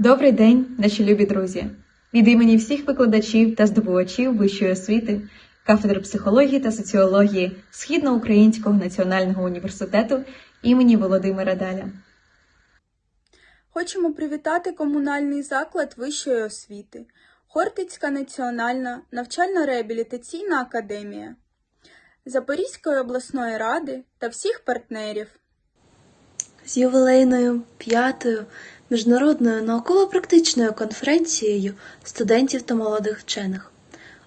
Добрий день, наші любі друзі! Від імені всіх викладачів та здобувачів вищої освіти, кафедри психології та соціології Східноукраїнського національного університету імені Володимира Даля. Хочемо привітати комунальний заклад вищої освіти, Хортицька національна навчально-реабілітаційна академія, Запорізької обласної ради та всіх партнерів. З ювілейною п'ятою міжнародною науково-практичною конференцією студентів та молодих вчених,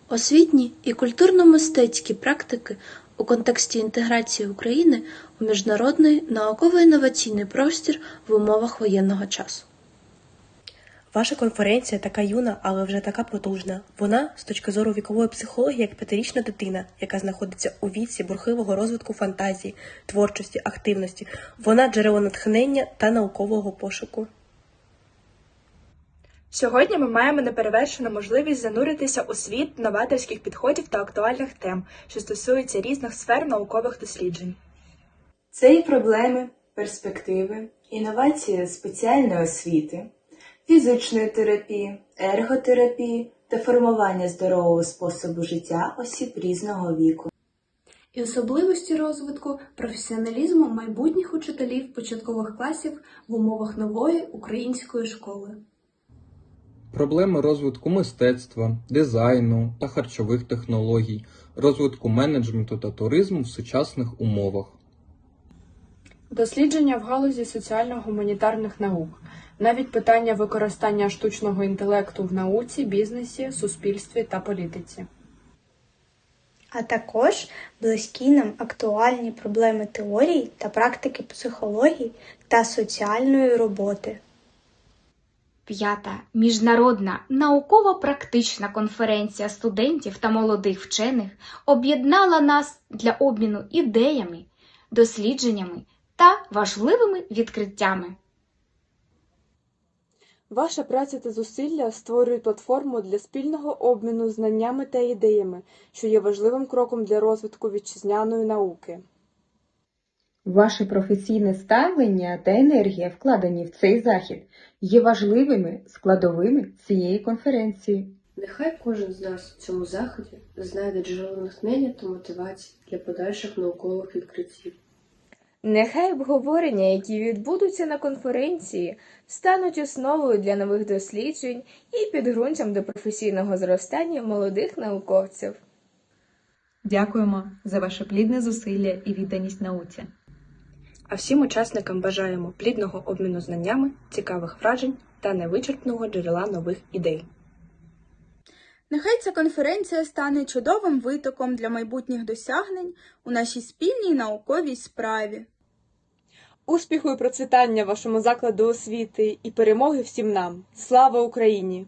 освітні і культурно-мистецькі практики у контексті інтеграції України у міжнародний науково-інноваційний простір в умовах воєнного часу. Ваша конференція така юна, але вже така потужна. Вона, з точки зору вікової психології, як п'ятирічна дитина, яка знаходиться у віці бурхливого розвитку фантазії, творчості, активності. Вона джерело натхнення та наукового пошуку. Сьогодні ми маємо неперевершену можливість зануритися у світ новаторських підходів та актуальних тем, що стосуються різних сфер наукових досліджень. Це і проблеми, перспективи, інновації спеціальної освіти, фізичної терапії, ерготерапії та формування здорового способу життя осіб різного віку. і особливості розвитку професіоналізму майбутніх учителів початкових класів в умовах нової української школи. Проблеми розвитку мистецтва, дизайну та харчових технологій, розвитку менеджменту та туризму в сучасних умовах. Дослідження в галузі соціально-гуманітарних наук, навіть питання використання штучного інтелекту в науці, бізнесі, суспільстві та політиці. а також близькі нам актуальні проблеми теорії та практики психології та соціальної роботи. П'ята міжнародна науково-практична конференція студентів та молодих вчених об'єднала нас для обміну ідеями, дослідженнями та важливими відкриттями. Ваша праця та зусилля створюють платформу для спільного обміну знаннями та ідеями, що є важливим кроком для розвитку вітчизняної науки. Ваше професійне ставлення та енергія, вкладені в цей захід, є важливими складовими цієї конференції. Нехай кожен з нас у цьому заході знайде джерело натхнення та мотивації для подальших наукових відкриттів. Нехай обговорення, які відбудуться на конференції, стануть основою для нових досліджень і підґрунтям до професійного зростання молодих науковців. Дякуємо за ваше плідне зусилля і відданість науці. А всім учасникам бажаємо плідного обміну знаннями, цікавих вражень та невичерпного джерела нових ідей. Нехай ця конференція стане чудовим витоком для майбутніх досягнень у нашій спільній науковій справі. Успіху і процвітання вашому закладу освіти і перемоги всім нам! Слава Україні!